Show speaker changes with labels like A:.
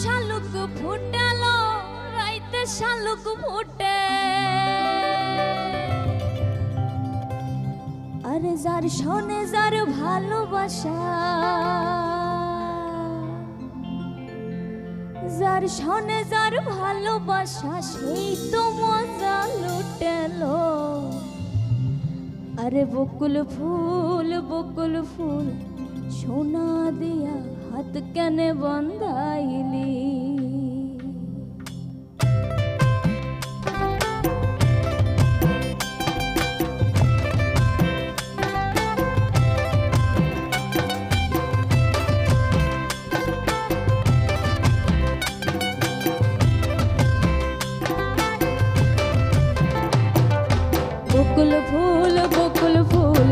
A: শালুক ফুটেল, রাইতে শালুক ফুটে। আরে যার শোনে যার ভালোবাসা, যার শোনে যার ভালোবাসা, সেই তো মজা লুটেলো। আরে বকুল ফুল বকুল ফুল, সোনা দিয়া হাত কেনে বন্ধা